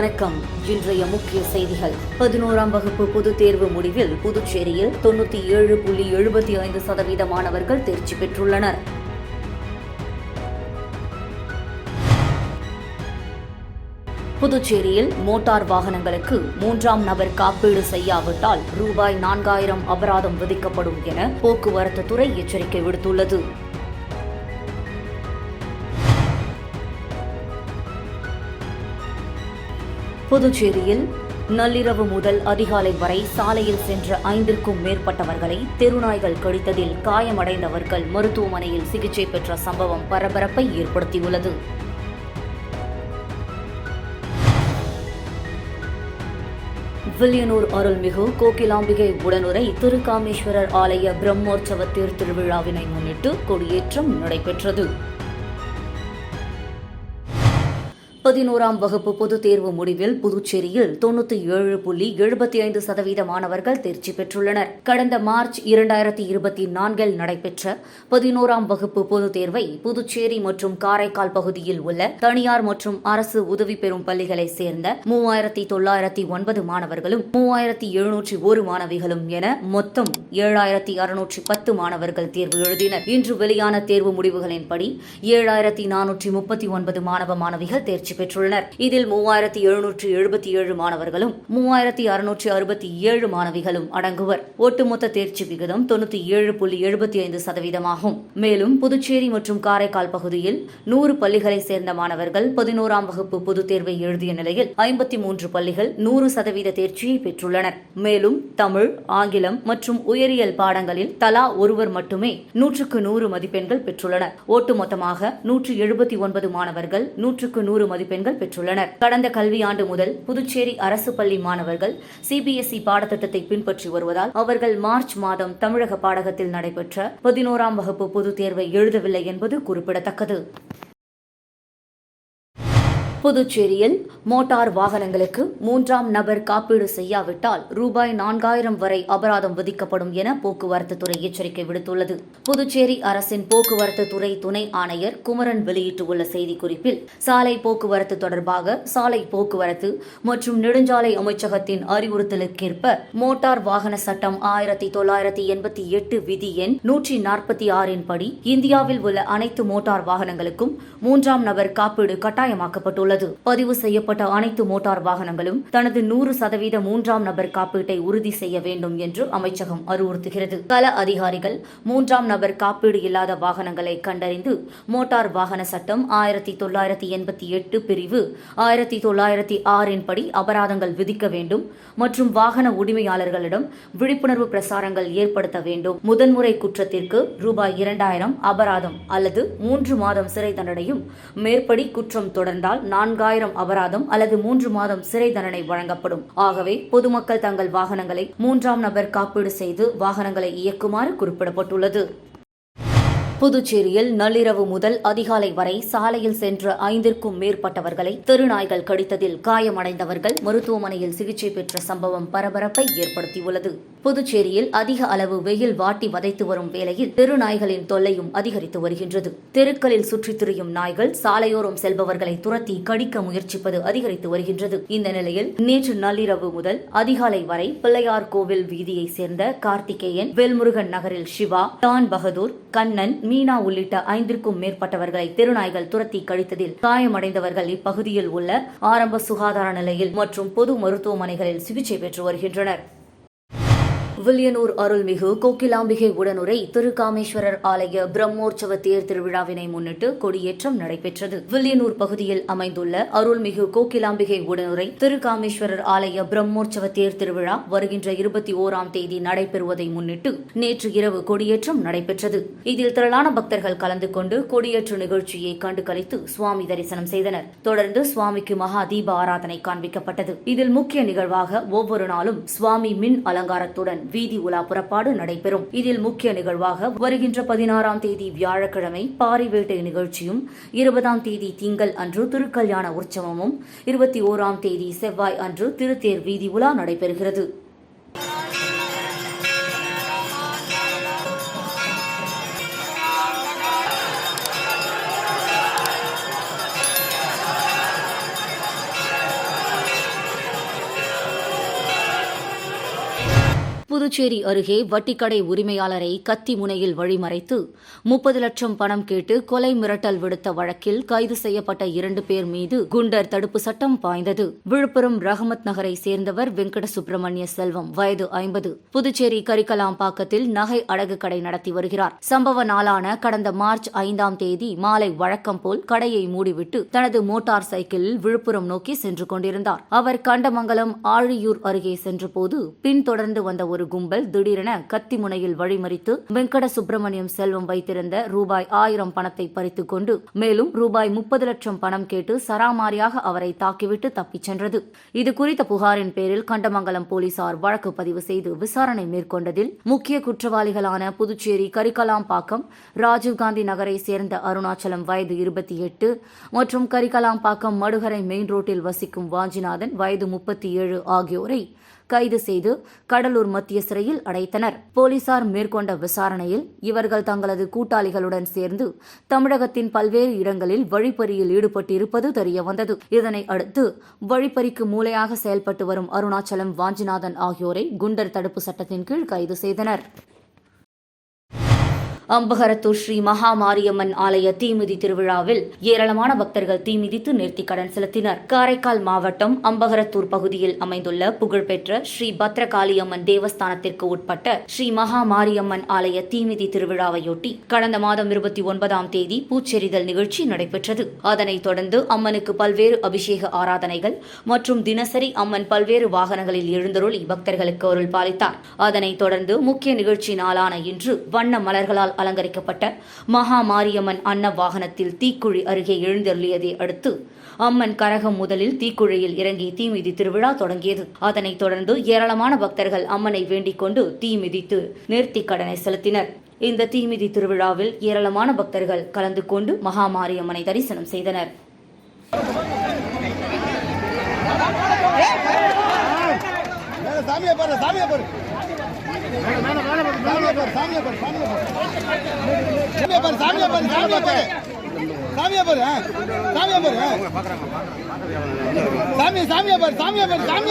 வணக்கம். இன்றைய முக்கிய செய்திகள். பதினோராம் வகுப்பு பொதுத் தேர்வு முடிவில் புதுச்சேரியில் தொண்ணூற்றி ஏழு புள்ளி எழுபத்தி ஐந்து சதவீத மாணவர்கள் தேர்ச்சி பெற்றுள்ளனர். புதுச்சேரியில் மோட்டார் வாகனங்களுக்கு மூன்றாம் நபர் காப்பீடு செய்யாவிட்டால் ரூபாய் நான்காயிரம் அபராதம் விதிக்கப்படும் என போக்குவரத்து துறை எச்சரிக்கை விடுத்துள்ளது. புதுச்சேரியில் நள்ளிரவு முதல் அதிகாலை வரை சாலையில் சென்ற ஐந்திற்கும் மேற்பட்டவர்களை தெருநாய்கள் கடித்ததில் காயமடைந்தவர்கள் மருத்துவமனையில் சிகிச்சை பெற்ற சம்பவம் பரபரப்பை ஏற்படுத்தியுள்ளது. வில்லியனூர் அருள்மிகு கோகிலாம்பிகை உடனுரை திருக்காமேஸ்வரர் ஆலய பிரம்மோற்சவ தேர் திருவிழாவினை முன்னிட்டு கொடியேற்றம் நடைபெற்றது. பதினோராம் வகுப்பு பொதுத் தேர்வு முடிவில் புதுச்சேரியில் தொண்ணூத்தி ஏழு புள்ளி எழுபத்தி ஐந்து சதவீத மாணவர்கள் தேர்ச்சி பெற்றுள்ளனர். கடந்த மார்ச் இரண்டாயிரத்தி இருபத்தி நான்கில் நடைபெற்ற பதினோராம் வகுப்பு பொதுத் தேர்வை புதுச்சேரி மற்றும் காரைக்கால் பகுதியில் உள்ள தனியார் மற்றும் அரசு உதவி பெறும் பள்ளிகளைச் சேர்ந்த மூவாயிரத்தி தொள்ளாயிரத்தி ஒன்பது மாணவர்களும் மூவாயிரத்தி எழுநூற்றி ஒரு மாணவிகளும் என மொத்தம் ஏழாயிரத்தி அறுநூற்றி பத்து மாணவர்கள் தேர்வு எழுதினர். இன்று வெளியான தேர்வு முடிவுகளின்படி ஏழாயிரத்தி நானூற்றி முப்பத்தி ஒன்பது மாணவ மாணவிகள் தேர்ச்சி பெற்றுள்ளனர். இதில் மூவாயிரத்தி எழுநூற்று எழுபத்தி ஏழு மாணவர்களும் மூவாயிரத்தி அறுநூற்று அறுபத்தி ஏழு மாணவிகளும் அடங்குவர். ஒட்டுமொத்த தேர்ச்சி விகிதம் தொண்ணூத்தி ஏழு புள்ளி எழுபத்தி ஐந்து சதவீதமாகும். மேலும் புதுச்சேரி மற்றும் காரைக்கால் பகுதியில் நூறு பள்ளிகளைச் சேர்ந்த மாணவர்கள் பதினோராம் வகுப்பு பொதுத் தேர்வை எழுதிய நிலையில் ஐம்பத்தி மூன்று பள்ளிகள் நூறு சதவீத தேர்ச்சியை பெற்றுள்ளனர். மேலும் தமிழ் ஆங்கிலம் மற்றும் உயரியல் பாடங்களில் தலா ஒருவர் மட்டுமே நூற்றுக்கு நூறு மதிப்பெண்கள் பெற்றுள்ளனர். ஒட்டுமொத்தமாக நூற்று எழுபத்தி ஒன்பது மாணவர்கள் நூற்றுக்கு நூறு மதிப்பெண்கள் பெற்றுள்ளனர். கடந்த கல்வியாண்டு முதல் புதுச்சேரி அரசு பள்ளி மாணவர்கள் சிபிஎஸ்இ பாடத்திட்டத்தை பின்பற்றி வருவதால் அவர்கள் மார்ச் மாதம் தமிழக பாடகத்தில் நடைபெற்ற பதினோராம் வகுப்பு பொதுத் தேர்வை எழுதவில்லை என்பது குறிப்பிடத்தக்கது. புதுச்சேரியில் மோட்டார் வாகனங்களுக்கு மூன்றாம் நபர் காப்பீடு செய்யாவிட்டால் ரூபாய் நான்காயிரம் வரை அபராதம் விதிக்கப்படும் என போக்குவரத்து துறை எச்சரிக்கை விடுத்துள்ளது. புதுச்சேரி அரசின் போக்குவரத்து துறை துணை ஆணையர் குமரன் வெளியிட்டுள்ள செய்திக்குறிப்பில் சாலை போக்குவரத்து தொடர்பாக சாலை போக்குவரத்து மற்றும் நெடுஞ்சாலை அமைச்சகத்தின் அறிவுறுத்தலுக்கேற்ப மோட்டார் வாகன சட்டம் ஆயிரத்தி தொள்ளாயிரத்தி எண்பத்தி எட்டு விதி எண் நூற்றி நாற்பத்தி ஆறின் படி இந்தியாவில் உள்ள அனைத்து மோட்டார் வாகனங்களுக்கும் மூன்றாம் நபர் காப்பீடு கட்டாயமாக்கப்பட்டுள்ளது. உள்ளது. பதிவு செய்யப்பட்ட அனைத்து மோட்டார் வாகனங்களும் தனது நூறு சதவீத மூன்றாம் நபர் காப்பீட்டை உறுதி செய்ய வேண்டும் என்று அமைச்சகம் அறிவுறுத்துகிறது. கள அதிகாரிகள் மூன்றாம் நபர் காப்பீடு இல்லாத வாகனங்களை கண்டறிந்து மோட்டார் வாகன சட்டம் ஆயிரத்தி தொள்ளாயிரத்தி எண்பத்தி எட்டு பிரிவு ஆயிரத்தி தொள்ளாயிரத்தி ஆறின் படி அபராதங்கள் விதிக்க வேண்டும் மற்றும் வாகன உரிமையாளர்களிடம் விழிப்புணர்வு பிரசாரங்கள் ஏற்படுத்த வேண்டும். முதன்முறை குற்றத்திற்கு ரூபாய் இரண்டாயிரம் அபராதம் அல்லது மூன்று மாதம் சிறை தண்டனையும் மேற்படி குற்றம் தொடர்ந்தால் நான்காயிரம் அபராதம் அல்லது மூன்று மாதம் சிறை தண்டனை வழங்கப்படும். ஆகவே பொதுமக்கள் தங்கள் வாகனங்களை மூன்றாம் நபர் காப்பீடு செய்து வாகனங்களை இயக்குமாறு குறிப்பிடப்பட்டுள்ளது. புதுச்சேரியில் நள்ளிரவு முதல் அதிகாலை வரை சாலையில் சென்ற ஐந்திற்கும் மேற்பட்டவர்களை தெருநாய்கள் கடித்ததில் காயமடைந்தவர்கள் மருத்துவமனையில் சிகிச்சை பெற்ற சம்பவம் பரபரப்பை ஏற்படுத்தியுள்ளது. புதுச்சேரியில் அதிக அளவு வெயில் வாட்டி வதைத்து வரும் வேளையில் தெருநாய்களின் தொல்லையும் அதிகரித்து வருகின்றது. தெருக்களில் சுற்றித் திரியும் நாய்கள் சாலையோரம் செல்பவர்களை துரத்தி கடிக்க முயற்சிப்பது அதிகரித்து வருகின்றது. இந்த நிலையில் நேற்று நள்ளிரவு முதல் அதிகாலை வரை பிள்ளையார் கோவில் வீதியை சேர்ந்த கார்த்திகேயன் வேல்முருகன் நகரில் சிவா டான் பகதூர் கண்ணன் மீனா உள்ளிட்ட ஐந்திற்கும் மேற்பட்டவர்களை தெருநாய்கள் துரத்தி கழித்ததில் காயமடைந்தவர்கள் இப்பகுதியில் உள்ள ஆரம்ப சுகாதார நிலையில் மற்றும் பொது மருத்துவமனைகளில் சிகிச்சை பெற்று வருகின்றனர். வில்லியனூர் அருள்மிகு கோகிலாம்பிகை உடனுரை திருகாமேஸ்வரர் ஆலய பிரம்மோற்சவ தேர் திருவிழாவினை முன்னிட்டு கொடியேற்றம் நடைபெற்றது. வில்லியனூர் பகுதியில் அமைந்துள்ள அருள்மிகு கோகிலாம்பிகை உடனுரை திருகாமேஸ்வரர் ஆலய பிரம்மோற்சவ தேர் திருவிழா வருகின்ற இருபத்தி ஓராம் தேதி நடைபெறுவதை முன்னிட்டு நேற்று இரவு கொடியேற்றம் நடைபெற்றது. இதில் திரளான பக்தர்கள் கலந்து கொண்டு கொடியேற்று நிகழ்ச்சியை கண்டு கழித்து சுவாமி தரிசனம் செய்தனர். தொடர்ந்து சுவாமிக்கு மகா தீப ஆராதனை காண்பிக்கப்பட்டது. இதில் முக்கிய நிகழ்வாக ஒவ்வொரு நாளும் சுவாமி மின் அலங்காரத்துடன் வீதி உலா புறப்பாடு நடைபெறும். இதில் முக்கிய நிகழ்வாக வருகின்ற பதினாறாம் தேதி வியாழக்கிழமை பாரிவேட்டை நிகழ்ச்சியும் இருபதாம் தேதி திங்கள் அன்று திருக்கல்யாண உற்சவமும் இருபத்தி ஓராம் தேதி செவ்வாய் அன்று திருத்தேர் வீதி உலா நடைபெறுகிறது. புதுச்சேரி அருகே வட்டிக்கடை உரிமையாளரை கத்தி முனையில் வழிமறைத்து முப்பது லட்சம் பணம் கேட்டு கொலை மிரட்டல் விடுத்த வழக்கில் கைது செய்யப்பட்ட இரண்டு பேர் மீது குண்டர் தடுப்பு சட்டம் பாய்ந்தது. விழுப்புரம் ரஹமத் நகரை சேர்ந்தவர் வெங்கட சுப்பிரமணிய செல்வம் வயது ஐம்பது. புதுச்சேரி கரிக்கலாம்பாக்கத்தில் நகை அடகு கடை நடத்தி வருகிறார். சம்பவ நாளான கடந்த மார்ச் ஐந்தாம் தேதி மாலை வழக்கம் போல் கடையை மூடிவிட்டு தனது மோட்டார் சைக்கிளில் விழுப்புரம் நோக்கி சென்று கொண்டிருந்தார். அவர் கண்டமங்கலம் ஆழியூர் அருகே சென்றபோது பின்தொடர்ந்து வந்த ஒரு கும்பல் திடீரென கத்தி முனையில் வழிமறித்து வெங்கட சுப்பிரமணியம் செல்வம் வைத்திருந்த ரூபாய் ஆயிரம் பணத்தை பறித்துக் கொண்டு மேலும் ரூபாய் முப்பது லட்சம் பணம் கேட்டு சராமாரியாக அவரை தாக்கிவிட்டு தப்பிச் சென்றது. இது குறித்த புகாரின் பேரில் கண்டமங்கலம் போலீசார் வழக்கு பதிவு செய்து விசாரணை மேற்கொண்டதில் முக்கிய குற்றவாளிகளான புதுச்சேரி கரிகலாம்பாக்கம் ராஜீவ்காந்தி நகரை சேர்ந்த அருணாச்சலம் வயது இருபத்தி எட்டு மற்றும் கரிகலாம்பாக்கம் மடுகரை மெயின் ரோட்டில் வசிக்கும் வாஞ்சிநாதன் வயது முப்பத்தி ஏழு ஆகியோரை கைது செய்து கடலூர் மத்திய சிறையில் அடைத்தனர். போலீசார் மேற்கொண்ட விசாரணையில் இவர்கள் தங்களது கூட்டாளிகளுடன் சேர்ந்து தமிழகத்தின் பல்வேறு இடங்களில் வழிப்பறியில் ஈடுபட்டிருப்பது தெரியவந்தது. இதனை அடுத்து வழிப்பறிக்கு மூளையாக செயல்பட்டு வரும் அருணாச்சலம் வாஞ்சிநாதன் ஆகியோரை குண்டர் தடுப்பு சட்டத்தின் கீழ் கைது செய்தனர். அம்பகரத்தூர் ஸ்ரீ மகா மாரியம்மன் ஆலய தீமிதி திருவிழாவில் ஏராளமான பக்தர்கள் தீமிதித்து நேர்த்தி கடன் செலுத்தினர். காரைக்கால் மாவட்டம் அம்பகரத்தூர் பகுதியில் அமைந்துள்ள புகழ்பெற்ற ஸ்ரீ பத்ரகாளியம்மன் தேவஸ்தானத்திற்கு உட்பட்ட ஸ்ரீ மகா மாரியம்மன் ஆலய தீமிதி திருவிழாவையொட்டி கடந்த மாதம் இருபத்தி ஒன்பதாம் தேதி பூச்செறிதல் நிகழ்ச்சி நடைபெற்றது. அதனைத் தொடர்ந்து அம்மனுக்கு பல்வேறு அபிஷேக ஆராதனைகள் மற்றும் தினசரி அம்மன் பல்வேறு வாகனங்களில் எழுந்தருளி பக்தர்களுக்கு அருள் பாலித்தார். அதனைத் தொடர்ந்து முக்கிய நிகழ்ச்சி நாளான இன்று வண்ண மலர்களால் அலங்கரிக்கப்பட்ட மகா மாரியம்மன் அன்ன வாகனத்தில் தீக்குழி அருகே எழுந்தருளியதை அடுத்து அம்மன் கரகம் முதலில் தீக்குழியில் இறங்கி தீமிதி திருவிழா தொடங்கியது அதனைத் தொடர்ந்து ஏராளமான பக்தர்கள் அம்மனை வேண்டிக் கொண்டு தீ மிதித்து கடனை செலுத்தினர் இந்த தீமிதி திருவிழாவில் ஏராளமான பக்தர்கள் கலந்து கொண்டு மகா மாரியம்மனை தரிசனம் செய்தனர் சாமியை பாரு சாமியை பாரு பாரு சாமியை பாரு சாமியா பாரு சாமியா பாரு சாமியா பாரு சாமியா பாரு சாமியா பாரு ஆ. பாரு ஆ. பாரு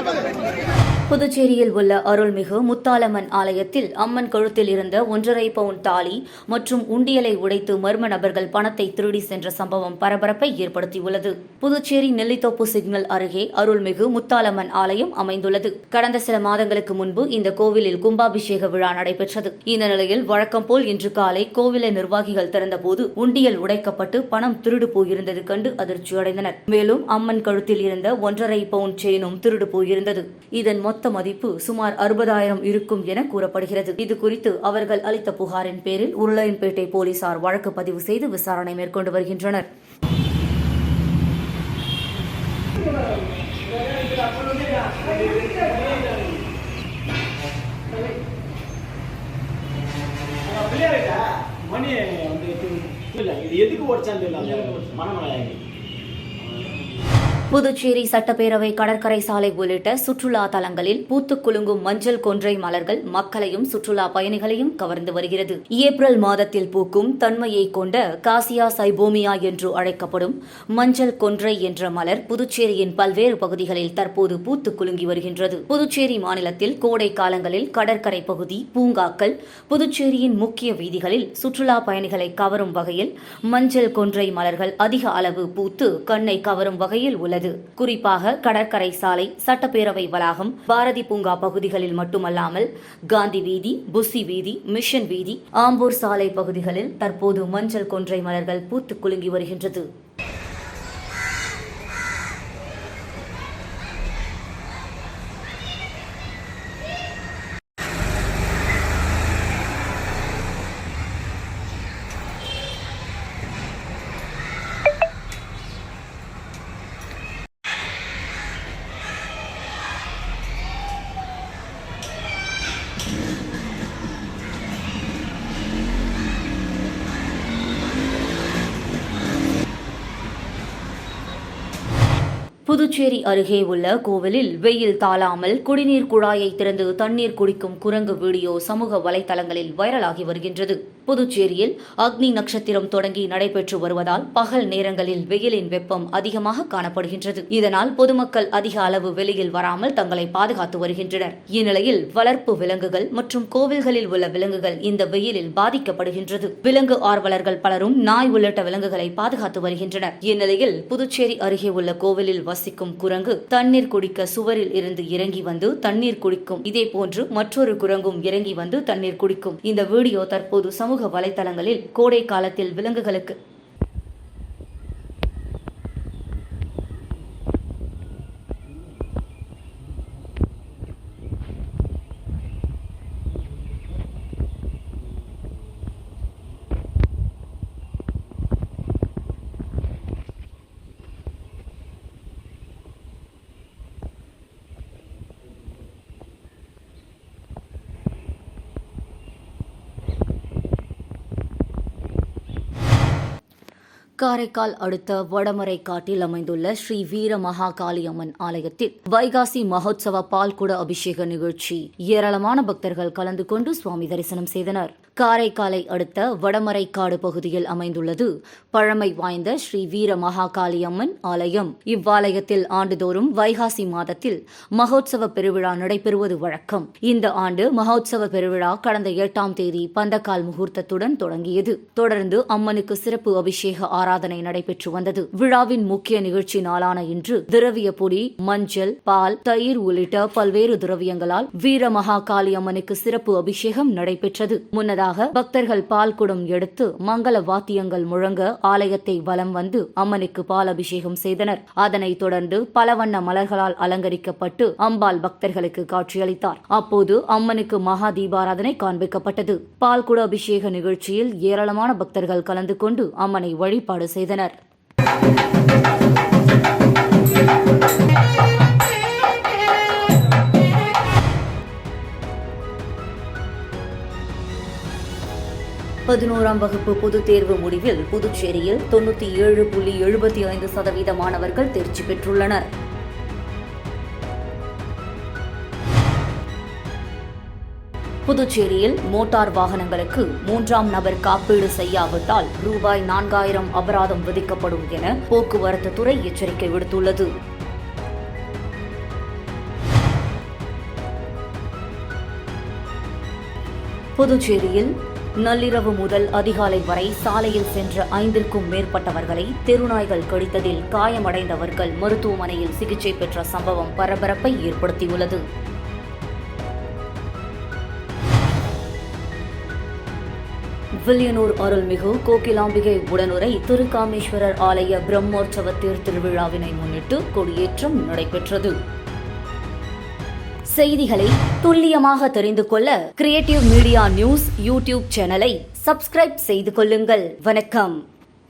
பாரு பாரு புதுச்சேரியில் உள்ள அருள்மிகு முத்தாலம்மன் ஆலயத்தில் அம்மன் கழுத்தில் இருந்த ஒன்றரை பவுன் தாலி மற்றும் உண்டியலை உடைத்து மர்ம நபர்கள் பணத்தை திருடி சென்ற சம்பவம் பரபரப்பை ஏற்படுத்தியுள்ளது. புதுச்சேரி நெல்லித்தோப்பு சிக்னல் அருகே அருள்மிகு முத்தாலம்மன் ஆலயம் அமைந்துள்ளது. கடந்த சில மாதங்களுக்கு முன்பு இந்த கோவிலில் கும்பாபிஷேக விழா நடைபெற்றது. இந்த நிலையில் வழக்கம் போல் இன்று காலை கோவில நிர்வாகிகள் திறந்தபோது உண்டியல் உடைக்கப்பட்டு பணம் திருடு போயிருந்தது கண்டு அதிர்ச்சியடைந்தனர். மேலும் அம்மன் கழுத்தில் இருந்த ஒன்றரை பவுன் செயினும் திருடு போயிருந்தது. இதன் மொத்த மதிப்பு சுமார் அறுபதாயிரம் இருக்கும் என கூறப்படுகிறது. இது குறித்து அவர்கள் அளித்த புகாரின் பேரில் உருளையன்பேட்டை போலீசார் வழக்கு பதிவு செய்து விசாரணை மேற்கொண்டு வருகின்றனர். மணி வந்து இல்ல இது எதுக்கு ஓடிச்சான்னு தெரியல. மனமலையாங்க புதுச்சேரி சட்டப்பேரவை கடற்கரை சாலை உள்ளிட்ட சுற்றுலா தலங்களில் பூத்து குலுங்கும் மஞ்சள் கொன்றை மலர்கள் மக்களையும் சுற்றுலா பயணிகளையும் கவர்ந்து வருகிறது. ஏப்ரல் மாதத்தில் பூக்கும் தன்மையை கொண்ட காசியா சைபோமியா என்று அழைக்கப்படும் மஞ்சள் கொன்றை என்ற மலர் புதுச்சேரியின் பல்வேறு பகுதிகளில் தற்போது பூத்து குலுங்கி வருகின்றது. புதுச்சேரி மாநிலத்தில் கோடை காலங்களில் கடற்கரை பகுதி பூங்காக்கள் புதுச்சேரியின் முக்கிய வீதிகளில் சுற்றுலா பயணிகளை கவரும் வகையில் மஞ்சள் கொன்றை மலர்கள் அதிக அளவு பூத்து கண்ணை கவரும் வகையில் உள்ளது. குறிப்பாக கடற்கரை சாலை சட்டப்பேரவை வளாகம் பாரதி பூங்கா பகுதிகளில் மட்டுமல்லாமல் காந்தி வீதி புசி வீதி மிஷன் வீதி ஆம்பூர் சாலை பகுதிகளில் தற்போது மஞ்சள் கொன்றை மலர்கள் பூத்து குலுங்கி வருகின்றது. புதுச்சேரி அருகே உள்ள கோவிலில் வெயில் தாளாமல் குடிநீர் குழாயை திறந்து தண்ணீர் குடிக்கும் குரங்கு வீடியோ சமூக வலைதளங்களில் வைரலாகி வருகின்றது. புதுச்சேரியில் அக்னி நட்சத்திரம் தொடங்கி நடைபெற்று வருவதால் பகல் நேரங்களில் வெயிலின் வெப்பம் அதிகமாக காணப்படுகின்றது. இதனால் பொதுமக்கள் அதிக அளவு வெளியில் வராமல் தங்களை பாதுகாத்து வருகின்றனர். இந்நிலையில் வளர்ப்பு விலங்குகள் மற்றும் கோவில்களில் உள்ள விலங்குகள் இந்த வெயிலில் பாதிக்கப்படுகின்றது. விலங்கு ஆர்வலர்கள் பலரும் நாய் உள்ளிட்ட விலங்குகளை பாதுகாத்து வருகின்றனர். இந்நிலையில் புதுச்சேரி அருகே உள்ள கோவிலில் வசிக்கும் குரங்கு தண்ணீர் குடிக்க சுவரில் இருந்து இறங்கி வந்து தண்ணீர் குடிக்கும். இதேபோன்று மற்றொரு குரங்கும் இறங்கி வந்து தண்ணீர் குடிக்கும். இந்த வீடியோ தற்போது சமூக வலைதளங்களில் கோடை காலத்தில் விலங்குகளுக்கு காரைக்கால் அடுத்த வடமரை காட்டில் அமைந்துள்ள ஸ்ரீ வீர மகாகாளி அம்மன் ஆலயத்தில் வைகாசி மகோத்சவ பால்குட அபிஷேக நிகழ்ச்சி. ஏராளமான பக்தர்கள் கலந்து கொண்டு சுவாமி தரிசனம் செய்தனர். காரைக்காலை அடுத்த வடமரைக்காடு பகுதியில் அமைந்துள்ளது பழமை வாய்ந்த ஸ்ரீ வீர மகாகாளி அம்மன் ஆலயம். இவ்வாலயத்தில் ஆண்டுதோறும் வைகாசி மாதத்தில் மகோத்சவ பெருவிழா நடைபெறுவது வழக்கம். இந்த ஆண்டு மகோத்சவ பெருவிழா கடந்த எட்டாம் தேதி பந்தக்கால் முகூர்த்தத்துடன் தொடங்கியது. தொடர்ந்து அம்மனுக்கு சிறப்பு அபிஷேக ஆரா ஆராதனை நடைபெற்று வந்தது. விழாவின் முக்கிய நிகழ்ச்சி நாளான இன்று திரவிய பொடி மஞ்சள் பால் தயிர் உள்ளிட்ட பல்வேறு திரவியங்களால் வீர மகாகாளி அம்மனுக்கு சிறப்பு அபிஷேகம் நடைபெற்றது. முன்னதாக பக்தர்கள் பால் குடம் எடுத்து மங்கள வாத்தியங்கள் முழங்க ஆலயத்தை வலம் வந்து அம்மனுக்கு பால் அபிஷேகம் செய்தனர். அதனைத் தொடர்ந்து பல வண்ண மலர்களால் அலங்கரிக்கப்பட்டு அம்பாள் பக்தர்களுக்கு காட்சியளித்தார். அப்போது அம்மனுக்கு மகா தீபாராதனை காண்பிக்கப்பட்டது. பால்குட அபிஷேக நிகழ்ச்சியில் ஏராளமான பக்தர்கள் கலந்து கொண்டு அம்மனை வழிபாடு செய்தனர். பதினோராம் வகுப்பு பொதுத் தேர்வு முடிவில் புதுச்சேரியில் தொண்ணூற்றி ஏழு புள்ளி எழுபத்தி ஐந்து சதவீத மாணவர்கள் தேர்ச்சி பெற்றுள்ளனர். புதுச்சேரியில் மோட்டார் வாகனங்களுக்கு மூன்றாம் நபர் காப்பீடு செய்யாவிட்டால் ரூபாய் நான்காயிரம் அபராதம் விதிக்கப்படும் என போக்குவரத்து துறை எச்சரிக்கை விடுத்துள்ளது. புதுச்சேரியில் நள்ளிரவு முதல் அதிகாலை வரை சாலையில் சென்ற ஐந்திற்கும் மேற்பட்டவர்களை தெருநாய்கள் கடித்ததில் காயமடைந்தவர்கள் மருத்துவமனையில் சிகிச்சை பெற்ற சம்பவம் பரபரப்பை ஏற்படுத்தியுள்ளது. வில்லியனூர் அருள்மிகு கோகிலாம்பிகை உடனுரை திருக்காமேஸ்வரர் ஆலய பிரம்மோற்சவ தேர் திருவிழாவினை முன்னிட்டு கொடியேற்றம் நடைபெற்றது. செய்திகளை துல்லியமாக தெரிந்து கொள்ள கிரியேட்டிவ் மீடியா நியூஸ் யூடியூப் சேனலை சப்ஸ்கிரைப் செய்து கொள்ளுங்கள். வணக்கம்.